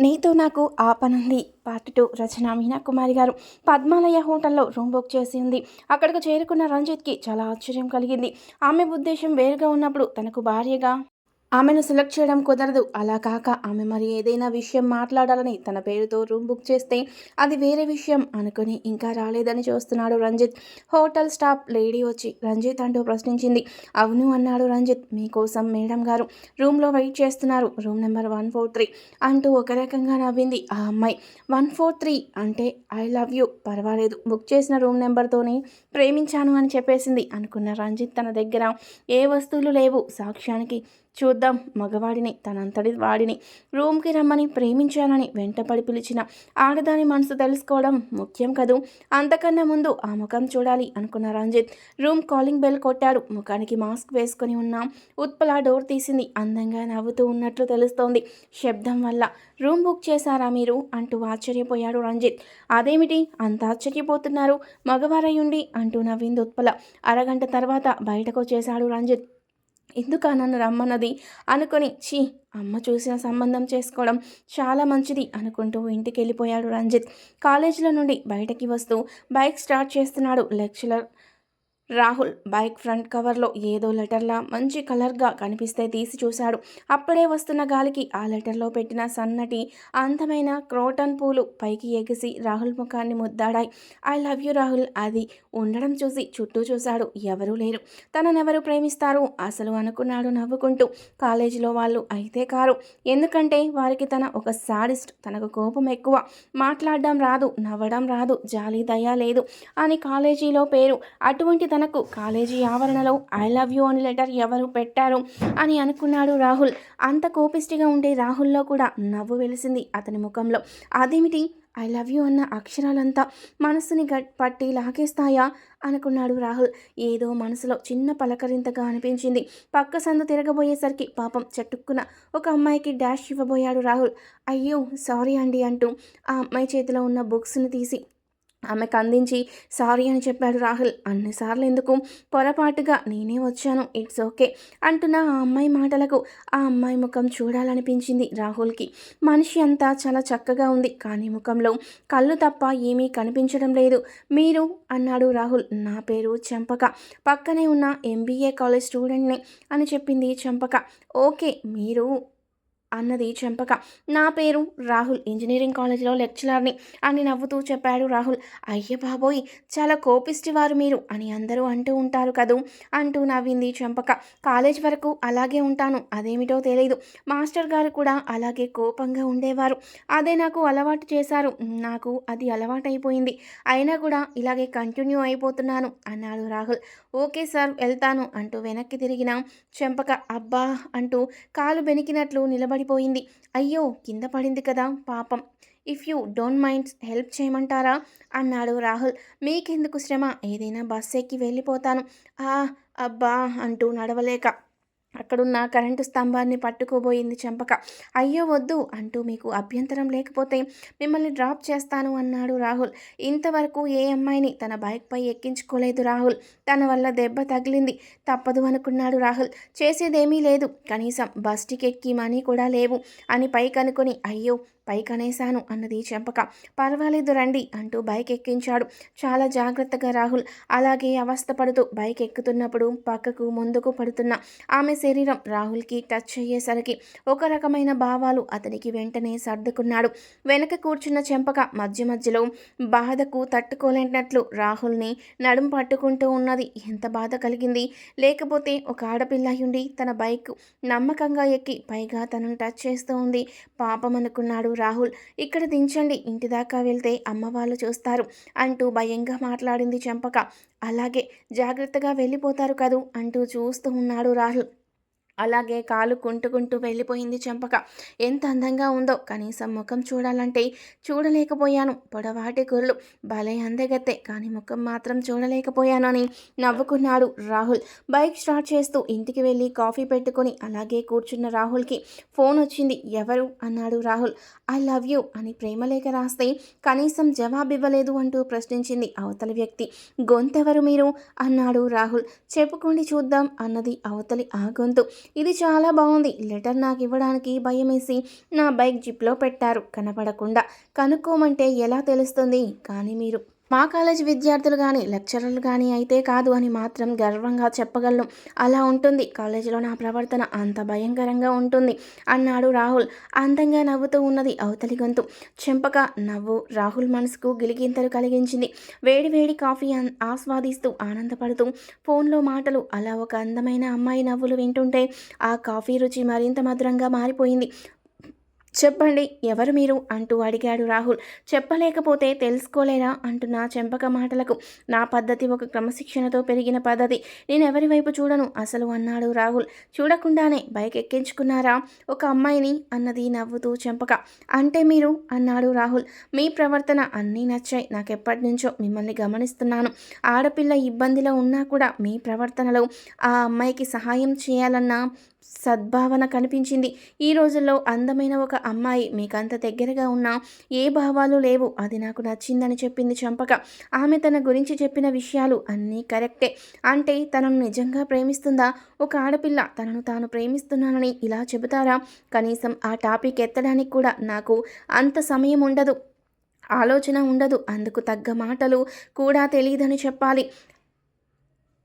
నీతో నాకు ఆపనుంది. పార్ట్ టూ రచన మీనా కుమారి గారు. పద్మాలయ హోటల్లో రూమ్ బుక్ చేసి ఉంది. అక్కడికి చేరుకున్న రంజిత్కి చాలా ఆశ్చర్యం కలిగింది. ఆమె ఉద్దేశం వేరుగా ఉన్నప్పుడు తనకు భార్యగా ఆమెను సెలెక్ట్ చేయడం కుదరదు. అలా కాక ఆమె మరి ఏదైనా విషయం మాట్లాడాలని తన పేరుతో రూమ్ బుక్ చేస్తే అది వేరే విషయం అనుకుని ఇంకా రాలేదని చూస్తున్నాడు రంజిత్. హోటల్ స్టాఫ్ లేడీ వచ్చి రంజిత్ అంటూ ప్రశ్నించింది. అవును అన్నాడు రంజిత్. మీకోసం మేడం గారు రూమ్లో వెయిట్ చేస్తున్నారు. Room number one four three అంటూ ఒక రకంగా నవ్వింది ఆ అమ్మాయి. వన్ ఫోర్ త్రీ అంటే ఐ లవ్ యూ. పర్వాలేదు. బుక్ చేసిన రూమ్ నెంబర్తోనే ప్రేమించాను అని చెప్పేసింది అనుకున్న రంజిత్ తన దగ్గర ఏ వస్తువులు లేవు. సాక్ష్యానికి చూద్దాం. మగవాడిని తనంతటి వాడిని రూమ్కి రమ్మని ప్రేమించానని వెంటపడి పిలిచిన ఆడదాని మనసు తెలుసుకోవడం ముఖ్యం కదూ? అంతకన్నా ముందు ఆ ముఖం చూడాలి అనుకున్న రంజిత్ రూమ్ కాలింగ్ బెల్ కొట్టాడు. ముఖానికి మాస్క్ వేసుకొని ఉన్న ఉత్పల డోర్ తీసింది. అందంగా నవ్వుతూ ఉన్నట్లు తెలుస్తోంది. శబ్దం వల్ల రూమ్ బుక్ చేశారా మీరు? అంటూ ఆశ్చర్యపోయాడు రంజిత్. అదేమిటి? అంత ఆశ్చర్యపోతున్నారు. మగవారయ్యుండి అంటూ నవ్వింది ఉత్పల. అరగంట తర్వాత బయటకు చేశాడు రంజిత్. ఎందుకా నన్ను రమ్మన్నది? అనుకొని చీ అమ్మ చూసిన సంబంధం చేసుకోవడం చాలా మంచిది అనుకుంటూ ఇంటికి వెళ్ళిపోయాడు రంజిత్. కాలేజీలో నుండి బయటకి వస్తూ బైక్ స్టార్ట్ చేస్తున్నాడు లెక్చరర్. రాహుల్ బైక్ ఫ్రంట్ కవర్లో ఏదో లెటర్లా మంచి కలర్గా కనిపిస్తే తీసి చూశాడు. అప్పుడే వస్తున్న గాలికి ఆ లెటర్లో పెట్టిన సన్నటి అందమైన క్రోటన్ పూలు పైకి ఎగిసి రాహుల్ ముఖాన్ని ముద్దాడాయి. ఐ లవ్ యూ రాహుల్ అది ఉండడం చూసి చుట్టూ చూశాడు. ఎవరూ లేరు. తననెవరు ప్రేమిస్తారు? అసలు అనుకున్నాడు నవ్వుకుంటూ. కాలేజీలో వాళ్ళు అయితే కారు. ఎందుకంటే వారికి తన ఒక సాడిస్ట్ తనకు కోపం ఎక్కువ. మాట్లాడడం రాదు నవ్వడం రాదు జాలి దయ లేదు అని కాలేజీలో పేరు. అటువంటి తన తనకు కాలేజీ ఆవరణలో ఐ లవ్ యూ అని లెటర్ ఎవరు పెట్టారు అని అనుకున్నాడు రాహుల్. అంత కోపిష్టిగా ఉండే రాహుల్లో కూడా నవ్వు వెలిసింది అతని ముఖంలో. అదేమిటి? ఐ లవ్ యూ అన్న అక్షరాలంతా మనసుని గట్ పట్టి లాగేస్తాయా? అనుకున్నాడు రాహుల్. ఏదో మనసులో చిన్న పలకరింతగా అనిపించింది. పక్క సందు తిరగబోయేసరికి పాపం చట్టుక్కున ఒక అమ్మాయికి డాష్ ఇవ్వబోయాడు రాహుల్. అయ్యో సారీ అండి అంటూ ఆ అమ్మాయి చేతిలో ఉన్న బుక్స్ని తీసి ఆమెకు అందించి సారీ అని చెప్పాడు రాహుల్. అన్నిసార్లు ఎందుకు? పొరపాటుగా నేనే వచ్చాను. ఇట్స్ ఓకే అంటున్న ఆ అమ్మాయి మాటలకు ఆ అమ్మాయి ముఖం చూడాలనిపించింది రాహుల్కి. మనిషి అంతా చాలా చక్కగా ఉంది కానీ ముఖంలో కళ్ళు తప్ప ఏమీ కనిపించడం లేదు. మీరు అన్నాడు రాహుల్. నా పేరు చంపక. పక్కనే ఉన్న ఎంబీఏ కాలేజ్ స్టూడెంట్ని అని చెప్పింది చంపక. ఓకే మీరు అన్నది చెంపక నా పేరు రాహుల్ ఇంజనీరింగ్ కాలేజీలో లెక్చరర్ని. అని నవ్వుతూ చెప్పాడు రాహుల్. అయ్య బాబోయ్ చాలా కోపిస్టి వారు మీరు అని అందరూ అంటూ ఉంటారు కదూ అంటూ నవ్వింది చెంపక. కాలేజ్ వరకు అలాగే ఉంటాను అదేమిటో తెలియదు మాస్టర్ గారు కూడా అలాగే కోపంగా ఉండేవారు. అదే నాకు అలవాటు చేశారు. నాకు అది అలవాటైపోయింది. అయినా కూడా ఇలాగే కంటిన్యూ అయిపోతున్నాను అన్నాడు రాహుల్. ఓకే సార్ వెళ్తాను అంటూ వెనక్కి తిరిగిన చెంపక. అబ్బా అంటూ కాలు బెనికినట్లు నిలబడి పడిపోయింది. అయ్యో కింద పడింది కదా పాపం. If you don't mind help చేయమంటారా? అన్నాడు రాహుల్. మీకెందుకు శ్రమ? ఏదైనా బస్ ఎక్కి వెళ్ళిపోతాను. ఆ అబ్బా అంటూ నడవలేక అక్కడున్న కరెంటు స్తంభాన్ని పట్టుకోబోయింది చంపక. అయ్యో వద్దు అంటూ మీకు అభ్యంతరం లేకపోతే మిమ్మల్ని డ్రాప్ చేస్తాను అన్నాడు రాహుల్. ఇంతవరకు ఏ అమ్మాయిని తన బైక్పై ఎక్కించుకోలేదు రాహుల్. తన వల్ల దెబ్బ తగిలింది. తప్పదు అనుకున్నాడు రాహుల్. చేసేదేమీ లేదు. కనీసం బస్ టికెట్కి మనీ కూడా లేవు అని పైకనుకొని అయ్యో పైకనేశాను అన్నది చెంపక పర్వాలేదు రండి అంటూ బైక్ ఎక్కించాడు చాలా జాగ్రత్తగా రాహుల్ అలాగే అవస్థపడుతూ బైక్ ఎక్కుతున్నప్పుడు పక్కకు ముందుకు పడుతున్న ఆమె శరీరం రాహుల్కి టచ్ అయ్యేసరికి ఒక రకమైన భావాలు అతనికి వెంటనే సర్దుకున్నాడు. వెనక కూర్చున్న చెంపక మధ్య మధ్యలో బాధకు తట్టుకోలేనట్లు రాహుల్ని నడుం పట్టుకుంటూ ఉన్నది. ఎంత బాధ కలిగింది! లేకపోతే ఒక ఆడపిల్ల ఉండి తన బైక్ నమ్మకంగా ఎక్కి పైగా తనను టచ్ చేస్తూ ఉంది పాపం అనుకున్నాడు రాహుల్ ఇక్కడ దించండి ఇంటి దాకా వెళ్తే అమ్మ వాళ్ళు చూస్తారు అంటూ భయంగా మాట్లాడింది చంపక. అలాగే జాగ్రత్తగా వెళ్ళిపోతారు కదూ అంటూ చూస్తూ ఉన్నాడు రాహుల్. అలాగే కాలు కుంటుకుంటూ వెళ్ళిపోయింది చంపక. ఎంత అందంగా ఉందో. కనీసం ముఖం చూడాలంటే చూడలేకపోయాను. పొడవాటి కుర్లు భలే అందగత్తే. కానీ ముఖం మాత్రం చూడలేకపోయాను అని నవ్వుకున్నాడు రాహుల్. బైక్ స్టార్ట్ చేస్తూ ఇంటికి వెళ్ళి కాఫీ పెట్టుకొని అలాగే కూర్చున్న రాహుల్కి ఫోన్ వచ్చింది. ఎవరు? అన్నాడు రాహుల్. ఐ లవ్ యూ అని ప్రేమలేఖ రాస్తే కనీసం జవాబు ఇవ్వలేదు అంటూ ప్రశ్నించింది అవతలి వ్యక్తి. గొంతెవరు మీరు? అన్నాడు రాహుల్. చెప్పుకోండి చూద్దాం అన్నది అవతలి ఆ గొంతు. ఇది చాలా బాగుంది. లెటర్ నాకు ఇవ్వడానికి భయమేసి నా బైక్ జిప్లో పెట్టారు. కనపడకుండా కనుక్కోమంటే ఎలా తెలుస్తుంది? కానీ మీరు మా కాలేజ్ విద్యార్థులు కానీ లెక్చరర్లు కానీ అయితే కాదు అని మాత్రం గర్వంగా చెప్పగలను అలా ఉంటుంది. కాలేజీలో నా ప్రవర్తన అంత భయంకరంగా ఉంటుంది. అన్నాడు రాహుల్. అందంగా నవ్వుతూ ఉన్నది అవతలి గొంతు. చెంపక నవ్వు రాహుల్ మనసుకు గిలిగింతలు కలిగించింది. వేడి వేడి కాఫీ ఆస్వాదిస్తూ ఆనందపడుతూ ఫోన్లో మాటలు. అలా ఒక అందమైన అమ్మాయి నవ్వులు వింటుంటే ఆ కాఫీ రుచి మరింత మధురంగా మారిపోయింది. చెప్పండి ఎవరు మీరు? అంటూ అడిగాడు రాహుల్. చెప్పలేకపోతే తెలుసుకోలేరా అంటున్న చెంపక మాటలకు. నా పద్ధతి ఒక క్రమశిక్షణతో పెరిగిన పద్ధతి. నేను ఎవరి వైపు చూడను? అసలు అన్నాడు రాహుల్. చూడకుండానే బైక్ ఎక్కించుకున్నారా ఒక అమ్మాయిని అన్నది నవ్వుతూ చెంపక. అంటే మీరు? అన్నాడు రాహుల్. మీ ప్రవర్తన అన్నీ నచ్చాయి. నాకెప్పటి నుంచో మిమ్మల్ని గమనిస్తున్నాను. ఆడపిల్ల ఇబ్బందిలో ఉన్నా కూడా మీ ప్రవర్తనలో ఆ అమ్మాయికి సహాయం చేయాలన్న సద్భావన కనిపించింది. ఈ రోజుల్లో అందమైన ఒక అమ్మాయి మీకంత దగ్గరగా ఉన్నా ఏ భావాలు లేవు. అది నాకు నచ్చిందని చెప్పింది చంపక. ఆమె తన గురించి చెప్పిన విషయాలు అన్నీ కరెక్టే. అంటే తనను నిజంగా ప్రేమిస్తుందా? ఒక ఆడపిల్ల తనను తాను ప్రేమిస్తున్నానని ఇలా చెబుతారా? కనీసం ఆ టాపిక్ ఎత్తడానికి కూడా నాకు అంత సమయం ఉండదు. ఆలోచన ఉండదు. అందుకు తగ్గ మాటలు కూడా తెలియదని చెప్పాలి.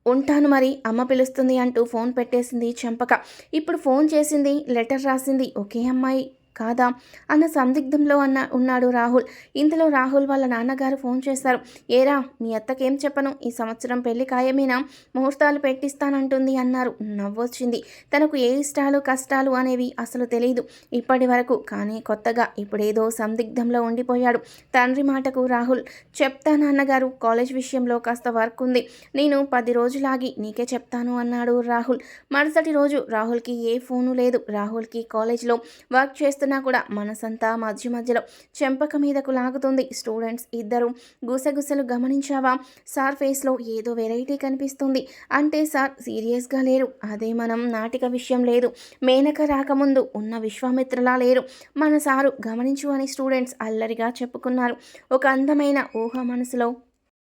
ఉంటాను మరి అమ్మ పిలుస్తుంది అంటూ ఫోన్ పెట్టేసింది చెంపక. ఇప్పుడు ఫోన్ చేసింది లెటర్ రాసింది ఒకే అమ్మాయి. కాదా? అన్న సందిగ్ధంలో అన్న ఉన్నాడు రాహుల్. ఇంతలో రాహుల్ వాళ్ళ నాన్నగారు ఫోన్ చేశారు. ఏరా మీ అత్తకేం చెప్పను? ఈ సంవత్సరం పెళ్ళి ఖాయమేనా? ముహూర్తాలు పెట్టిస్తానంటుంది అన్నారు. నవ్వొచ్చింది. తనకు ఏ ఇష్టాలు కష్టాలు అనేవి అసలు తెలియదు ఇప్పటి వరకు కానీ కొత్తగా ఇప్పుడేదో సందిగ్ధంలో ఉండిపోయాడు తండ్రి మాటకు రాహుల్. చెప్తా నాన్నగారు కాలేజ్ విషయంలో కాస్త వర్క్ ఉంది. నేను పది రోజులాగి నీకే చెప్తాను అన్నాడు రాహుల్. మరుసటి రోజు రాహుల్కి ఏ ఫోను లేదు. రాహుల్కి కాలేజ్లో వర్క్ చేస్తున్నా కూడా మనసంతా మధ్య మధ్యలో చెంపక మీదకు లాగుతుంది. స్టూడెంట్స్ ఇద్దరు గుసగుసలు గమనించావా? సార్ ఫేస్లో ఏదో వెరైటీ కనిపిస్తుంది. అంటే సార్ సీరియస్గా లేరు. అదే మనం నాటిక విషయం లేదు. మేనక రాకముందు ఉన్న విశ్వామిత్రలా లేరు. మన సారు గమనించు అని స్టూడెంట్స్ అల్లరిగా చెప్పుకున్నారు. ఒక అందమైన ఊహ మనసులో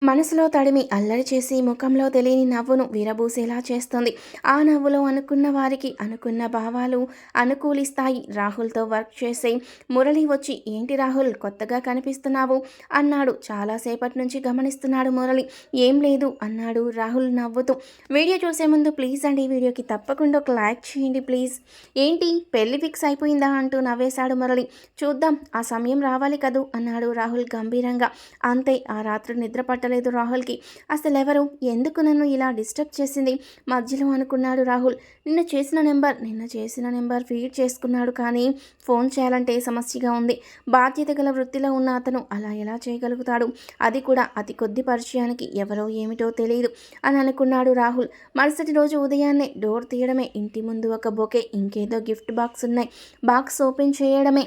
మనసులో తడిమి అల్లరి చేసి ముఖంలో తెలియని నవ్వును విరబూసేలా చేస్తుంది. ఆ నవ్వులో అనుకున్న వారికి అనుకున్న భావాలు అనుకూలిస్తాయి. రాహుల్తో వర్క్ చేసే మురళి వచ్చి ఏంటి రాహుల్ కొత్తగా కనిపిస్తున్నావు? అన్నాడు. చాలాసేపటి నుంచి గమనిస్తున్నాడు మురళి. ఏం లేదు అన్నాడు రాహుల్ నవ్వుతూ. వీడియో చూసే ముందు ప్లీజ్ అండి వీడియోకి తప్పకుండా ఒక లైక్ చేయండి ప్లీజ్. ఏంటి పెళ్ళి ఫిక్స్ అయిపోయిందా? అంటూ నవ్వేశాడు మురళి. చూద్దాం ఆ సమయం రావాలి కదూ అన్నాడు రాహుల్ గంభీరంగా. అంతే ఆ రాత్రి నిద్రపట్ట పట్టలేదు రాహుల్కి. అసలు ఎవరు? ఎందుకు నన్ను ఇలా డిస్టర్బ్ చేసింది? మధ్యలో అనుకున్నాడు రాహుల్. నిన్న చేసిన నెంబర్ నిన్న చేసిన నెంబర్ ఫీడ్ చేసుకున్నాడు కానీ ఫోన్ చేయాలంటే సమస్యగా ఉంది. బాధ్యత గల వృత్తిలో ఉన్న అతను అలా ఎలా చేయగలుగుతాడు? అది కూడా అతి కొద్ది పరిచయానికి ఎవరో ఏమిటో తెలియదు అని అనుకున్నాడు రాహుల్. మరుసటి రోజు ఉదయాన్నే డోర్ తీయడమే ఇంటి ముందు ఒక బొకే ఇంకేదో గిఫ్ట్ బాక్స్ ఉన్నాయి. బాక్స్ ఓపెన్ చేయడమే.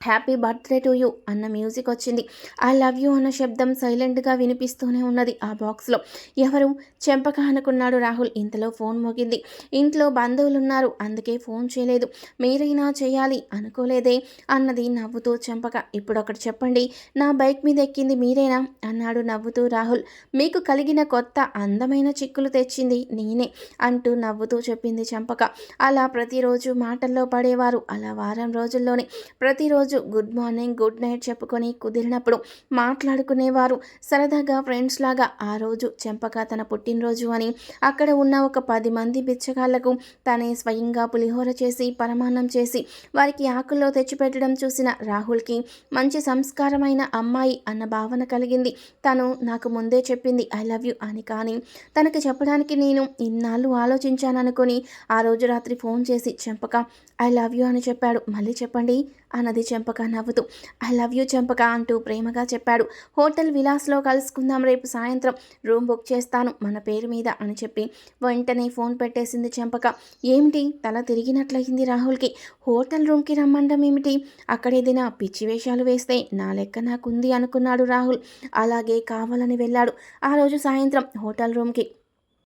హ్యాపీ బర్త్డే టు యూ అన్న మ్యూజిక్ వచ్చింది. ఐ లవ్ యూ అన్న శబ్దం సైలెంట్గా వినిపిస్తూనే ఉన్నది ఆ బాక్స్లో. ఎవరు? చెంపక అనుకున్నాడు రాహుల్. ఇంతలో ఫోన్ మోగింది. ఇంట్లో బంధువులు ఉన్నారు అందుకే ఫోన్ చేయలేదు. మీరైనా చేయాలి అనుకోలేదే అన్నది నవ్వుతూ చెంపక. ఇప్పుడు ఒకటి చెప్పండి. నా బైక్ మీద ఎక్కింది మీరేనా? అన్నాడు నవ్వుతూ రాహుల్. మీకు కలిగిన కొత్త అందమైన చిక్కులు తెచ్చింది నేనే అంటూ నవ్వుతూ చెప్పింది చెంపక. అలా ప్రతిరోజు మాటల్లో పడేవారు. అలా వారం రోజుల్లోనే ప్రతిరోజు రోజు గుడ్ మార్నింగ్ గుడ్ నైట్ చెప్పుకొని కుదిరినప్పుడు మాట్లాడుకునేవారు. సరదాగా ఫ్రెండ్స్ లాగా ఆ రోజు చెంపక తన పుట్టినరోజు అని. అక్కడ ఉన్న ఒక పది మంది బిచ్చగాళ్ళకు తనే స్వయంగా పులిహోర చేసి పరమాన్నం చేసి వారికి ఆకుల్లో తెచ్చిపెట్టడం చూసిన రాహుల్కి మంచి సంస్కారమైన అమ్మాయి అన్న భావన కలిగింది. తను నాకు ముందే చెప్పింది ఐ లవ్ యూ అని. కానీ తనకి చెప్పడానికి నేను ఇన్నాళ్ళు ఆలోచించాననుకొని ఆ రోజు రాత్రి ఫోన్ చేసి చెంపక ఐ లవ్ యూ అని చెప్పాడు. మళ్ళీ చెప్పండి అన్నది చంపక నవ్వుతూ ఐ లవ్ యూ చెంపక అంటూ ప్రేమగా చెప్పాడు. హోటల్ విలాస్లో కలుసుకుందాం రేపు సాయంత్రం రూమ్ బుక్ చేస్తాను మన పేరు మీద అని చెప్పి వెంటనే ఫోన్ పెట్టేసింది చెంపక. ఏమిటి? తల తిరిగినట్లయింది రాహుల్కి. హోటల్ రూమ్కి రమ్మండం ఏమిటి? అక్కడేదైనా పిచ్చి వేషాలు వేస్తే నా లెక్క నాకుంది అనుకున్నాడు రాహుల్. అలాగే కావాలని వెళ్ళాడు. ఆ రోజు సాయంత్రం హోటల్ రూమ్కి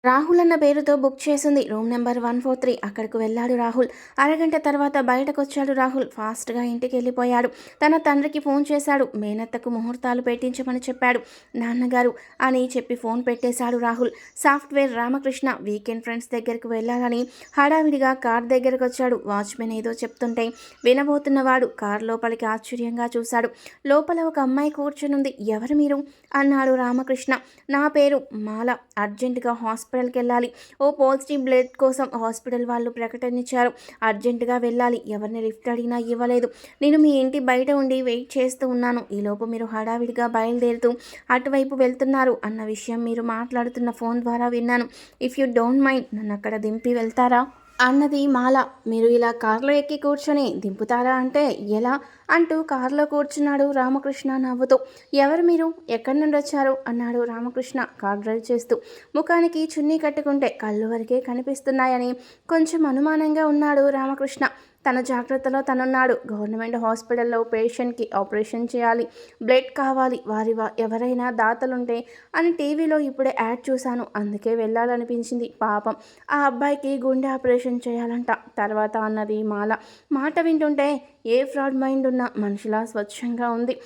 రాహుల్ అన్న పేరుతో బుక్ చేసింది. Room number one four three. అక్కడికి వెళ్ళాడు రాహుల్. అరగంట తర్వాత బయటకు వచ్చాడు రాహుల్. ఫాస్ట్గా ఇంటికి వెళ్ళిపోయాడు తన తండ్రికి ఫోన్ చేశాడు. మేనత్తకు ముహూర్తాలు పెట్టించమని చెప్పాడు. నాన్నగారు అని చెప్పి ఫోన్ పెట్టేశాడు Rahul. Software Ramakrishna weekend friends దగ్గరికి వెళ్ళాలని హడావిడిగా కార్ దగ్గరకు వచ్చాడు వాచ్మెన్ ఏదో చెప్తుంటే వినబోతున్నవాడు కార్ లోపలికి ఆశ్చర్యంగా చూశాడు. లోపల ఒక అమ్మాయి కూర్చునుంది. ఎవరు మీరు? అన్నాడు రామకృష్ణ. నా పేరు మాల. అర్జెంటుగా హాస్పిటల్కి వెళ్ళాలి ఓ పాజిటివ్ బ్లడ్ కోసం హాస్పిటల్ వాళ్ళు ప్రకటన ఇచ్చారు అర్జెంటుగా వెళ్ళాలి. ఎవరిని లిఫ్ట్ అడిగినా ఇవ్వలేదు. నేను మీ ఇంటి బయట ఉండి వెయిట్ చేస్తూ ఉన్నాను. ఈలోపు మీరు హడావిడిగా బయలుదేరుతూ అటువైపు వెళ్తున్నారు అన్న విషయం మీరు మాట్లాడుతున్న ఫోన్ ద్వారా విన్నాను. ఇఫ్ యూ డోంట్ మైండ్ నన్ను అక్కడ దింపి వెళ్తారా? అన్నది మాల. మీరు ఇలా కారులో ఎక్కి కూర్చొని దింపుతారా అంటే ఎలా? అంటూ కారులో కూర్చున్నాడు రామకృష్ణ నవ్వుతూ. ఎవరు మీరు? ఎక్కడి నుండి వచ్చారు? అన్నాడు రామకృష్ణ కార్ డ్రైవ్ చేస్తూ. ముఖానికి చున్నీ కట్టుకుంటే కళ్ళు వరకే కనిపిస్తున్నాయని కొంచెం అనుమానంగా ఉన్నాడు రామకృష్ణ. తన జాగ్రత్తలో తనున్నాడు. గవర్నమెంట్ హాస్పిటల్లో పేషెంట్కి ఆపరేషన్ చేయాలి. బ్లడ్ కావాలి. వారి ఎవరైనా దాతలుంటే అని టీవీలో ఇప్పుడే యాడ్ చూశాను. అందుకే వెళ్ళాలనిపించింది. పాపం ఆ అబ్బాయికి గుండె ఆపరేషన్ చేయాలంట. తర్వాత అన్నది మాల. మాట వింటుంటే ఏ ఫ్రాడ్ మైండ్ ఉన్న మనిషిలా స్వచ్ఛంగా ఉంది.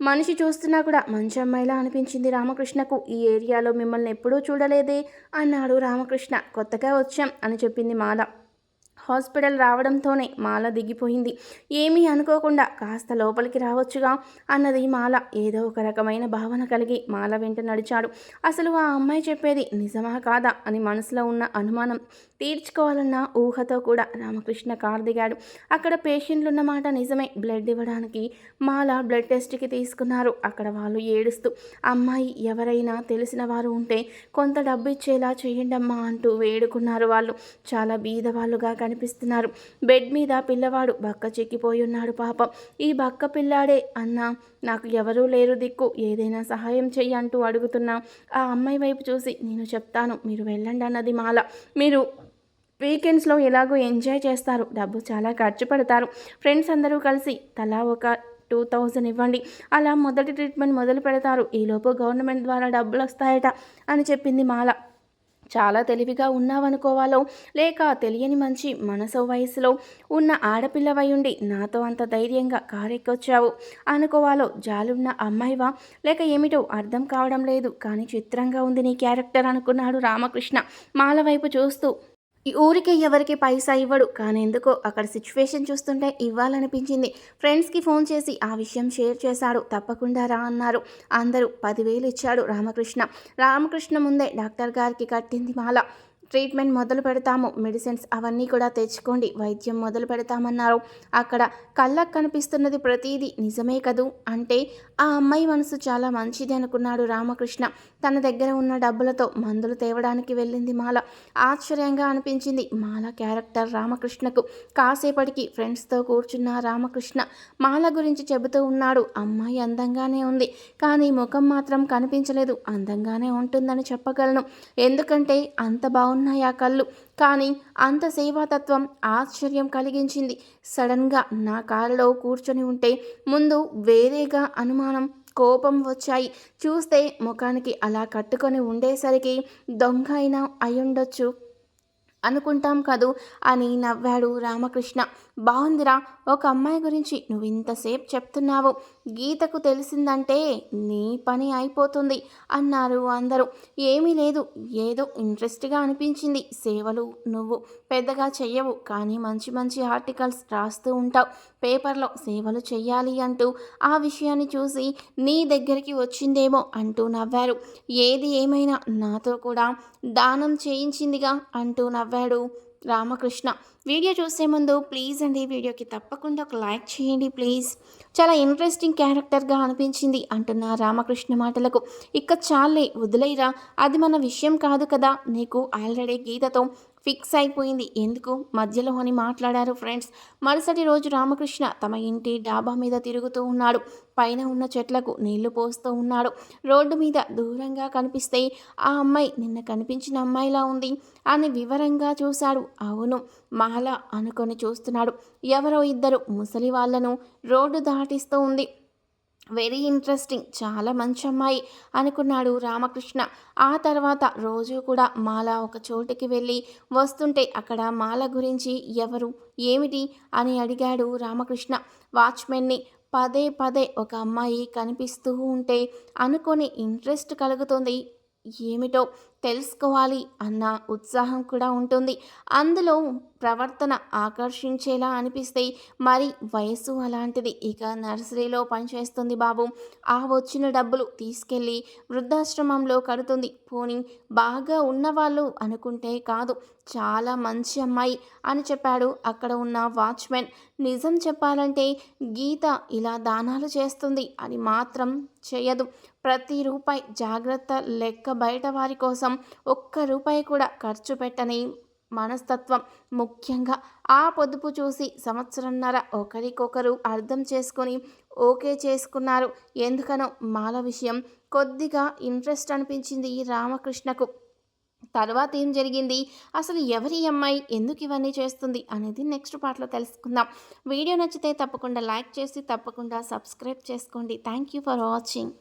మనిషి చూస్తున్నా కూడా మంచి అమ్మాయిలా అనిపించింది రామకృష్ణకు. ఈ ఏరియాలో మిమ్మల్ని ఎప్పుడూ చూడలేదే? అన్నాడు రామకృష్ణ. కొత్తగా వచ్చాం అని చెప్పింది మాల. హాస్పిటల్ రావడంతోనే మాల దిగిపోయింది. ఏమీ అనుకోకుండా కాస్త లోపలికి రావచ్చుగా అన్నది మాల. ఏదో ఒక రకమైన భావన కలిగి మాల వెంట నడిచాడు. అసలు ఆ అమ్మాయి చెప్పేది నిజమా కాదా అని మనసులో ఉన్న అనుమానం తీర్చుకోవాలన్న ఊహతో కూడా రామకృష్ణ కారు దిగాడు. అక్కడ పేషెంట్లు ఉన్న మాట నిజమే. బ్లడ్ ఇవ్వడానికి మాల బ్లడ్ టెస్ట్కి తీసుకున్నారు. అక్కడ వాళ్ళు ఏడుస్తూ అమ్మాయి ఎవరైనా తెలిసిన వారు ఉంటే కొంత డబ్బు ఇచ్చేలా చేయండమ్మా అంటూ వేడుకున్నారు వాళ్ళు. చాలా బీదవాళ్ళుగా కనిపిస్తున్నారు బెడ్ మీద పిల్లవాడు బక్క చిక్కిపోయి ఉన్నాడు పాపం. ఈ బక్క పిల్లాడే అన్న నాకు ఎవరూ లేరు దిక్కు. ఏదైనా సహాయం చెయ్యి అంటూ అడుగుతున్నా. ఆ అమ్మాయి వైపు చూసి నేను చెప్తాను మీరు వెళ్ళండి అన్నది మాల. మీరు వీకెండ్స్లో ఎలాగో ఎంజాయ్ చేస్తారు. డబ్బు చాలా ఖర్చు పెడతారు. ఫ్రెండ్స్ అందరూ కలిసి తలా ఒక టూ థౌజండ్ ఇవ్వండి. అలా మొదటి ట్రీట్మెంట్ మొదలు పెడతారు. ఈలోపు గవర్నమెంట్ ద్వారా డబ్బులు వస్తాయట అని చెప్పింది మాల. చాలా తెలివిగా ఉన్నావనుకోవాలో లేక తెలియని మంచి మనసు వయసులో ఉన్న ఆడపిల్లవై ఉండి నాతో అంత ధైర్యంగా కారెక్కొచ్చావు అనుకోవాలో జాలున్న అమ్మాయివా? లేక ఏమిటో అర్థం కావడం లేదు కానీ చిత్రంగా ఉంది నీ క్యారెక్టర్ అనుకున్నాడు రామకృష్ణ. మాల వైపు చూస్తూ ఈ ఊరికి ఎవరికి పైసా ఇవ్వడు. కానీ ఎందుకో అక్కడ సిచ్యువేషన్ చూస్తుంటే ఇవ్వాలనిపించింది. ఫ్రెండ్స్కి ఫోన్ చేసి ఆ విషయం షేర్ చేశాడు. తప్పకుండా రా అన్నారు. అందరూ పదివేలు ఇచ్చాడు రామకృష్ణ. రామకృష్ణ ముందే డాక్టర్ గారికి కట్టింది మాల. ట్రీట్మెంట్ మొదలు పెడతాము. మెడిసిన్స్ అవన్నీ కూడా తెచ్చుకోండి. వైద్యం మొదలు పెడతామన్నారు. అక్కడ కళ్ళకు కనిపిస్తున్నది ప్రతిదీ నిజమే కదూ? అంటే ఆ అమ్మాయి మనసు చాలా మంచిది అనుకున్నాడు రామకృష్ణ. తన దగ్గర ఉన్న డబ్బులతో మందులు తేవడానికి వెళ్ళింది మాల. ఆశ్చర్యంగా అనిపించింది మాల క్యారెక్టర్ రామకృష్ణకు. కాసేపటికి ఫ్రెండ్స్తో కూర్చున్న రామకృష్ణ మాల గురించి చెబుతూ ఉన్నాడు. అమ్మాయి అందంగానే ఉంది కానీ ముఖం మాత్రం కనిపించలేదు. అందంగానే ఉంటుందని చెప్పగలను. ఎందుకంటే అంత బాగున్నాయి ఆ కళ్ళు? కానీ అంత సేవాతత్వం ఆశ్చర్యం కలిగించింది. సడన్గా నా కారులో కూర్చొని ఉంటే ముందు వేరేగా అనుమానం కోపం వచ్చాయి. చూస్తే ముఖానికి అలా కట్టుకొని ఉండేసరికి దొంగ అయినా అయ్యుండొచ్చు అనుకుంటాం కదూ అని నవ్వాడు రామకృష్ణ. బాగుందిరా ఒక అమ్మాయి గురించి నువ్వు ఇంతసేపు చెప్తున్నావు. గీతకు తెలిసిందంటే నీ పని అయిపోతుంది అన్నారు అందరూ. ఏమీ లేదు ఏదో ఇంట్రెస్ట్గా అనిపించింది. సేవలు నువ్వు పెద్దగా చెయ్యవు కానీ మంచి మంచి ఆర్టికల్స్ రాస్తూ ఉంటావు. పేపర్లో సేవలు చెయ్యాలి అంటూ ఆ విషయాన్ని చూసి నీ దగ్గరికి వచ్చిందేమో అంటూ నవ్వారు. ఏది ఏమైనా నాతో కూడా దానం చేయించిందిగా అంటూ నవ్వాడు. రామకృష్ణ. వీడియో చూసే ముందు ప్లీజ్ అండి వీడియోకి తప్పకుండా ఒక లైక్ చేయండి ప్లీజ్. చాలా ఇంట్రెస్టింగ్ క్యారెక్టర్గా అనిపించింది అంటున్న రామకృష్ణ మాటలకు. ఇక చాలే వదిలేరా అది మన విషయం కాదు కదా. నీకు ఆల్రెడీ గీతతో ఫిక్స్ అయిపోయింది. ఎందుకు? మధ్యలో అని మాట్లాడారు ఫ్రెండ్స్. మరుసటి రోజు రామకృష్ణ తమ ఇంటి డాబా మీద తిరుగుతూ ఉన్నాడు. పైన ఉన్న చెట్లకు నీళ్ళు పోస్తూ ఉన్నాడు. రోడ్డు మీద దూరంగా కనిపిస్తే ఆ అమ్మాయి నిన్న కనిపించిన అమ్మాయిలా ఉంది అని వివరంగా చూశాడు. అవును మహల అనుకొని చూస్తున్నాడు. ఎవరో ఇద్దరు ముసలి వాళ్ళను రోడ్డు దాటిస్తూ ఉంది. Very interesting. చాలా మంచి అమ్మాయి అనుకున్నాడు రామకృష్ణ. ఆ తర్వాత రోజు కూడా మాల ఒక చోటుకి వెళ్ళి వస్తుంటే అక్కడ మాల గురించి ఎవరు ఏమిటి అని అడిగాడు రామకృష్ణ. వాచ్మెన్ని పదే పదే ఒక అమ్మాయి కనిపిస్తూ ఉంటే అనుకొని ఇంట్రెస్ట్ కలుగుతుంది. ఏమిటో తెలుసుకోవాలి అన్న ఉత్సాహం కూడా ఉంటుంది. అందులో ప్రవర్తన ఆకర్షించేలా అనిపిస్తే మరి వయసు అలాంటిది. ఇక నర్సరీలో పనిచేస్తుంది బాబు. ఆ వచ్చిన డబ్బులు తీసుకెళ్ళి వృద్ధాశ్రమంలో కడుతుంది. పోనీ బాగా ఉన్నవాళ్ళు అనుకుంటే కాదు. చాలా మంచి అమ్మాయి అని చెప్పాడు అక్కడ ఉన్న వాచ్మెన్. నిజం చెప్పాలంటే గీత ఇలా దానాలు చేస్తుంది అని మాత్రం చేయదు ప్రతి రూపాయి జాగ్రత్త లెక్క బయట వారి కోసం ఒక్క రూపాయి కూడా ఖర్చు పెట్టని మనస్తత్వం. ముఖ్యంగా ఆ పొదుపు చూసి సంవత్సరంన్నర ఒకరికొకరు అర్థం చేసుకొని ఓకే చేసుకున్నారు. ఎందుకనో మాల విషయం. కొద్దిగా ఇంట్రెస్ట్ అనిపించింది రామకృష్ణకు. తర్వాత ఏం జరిగింది? అసలు ఎవరి అమ్మాయి? ఎందుకు ఇవన్నీ చేస్తుంది? అనేది నెక్స్ట్ పార్ట్లో తెలుసుకుందాం. వీడియో నచ్చితే తప్పకుండా లైక్ చేసి తప్పకుండా సబ్స్క్రైబ్ చేసుకోండి. Thank you for watching.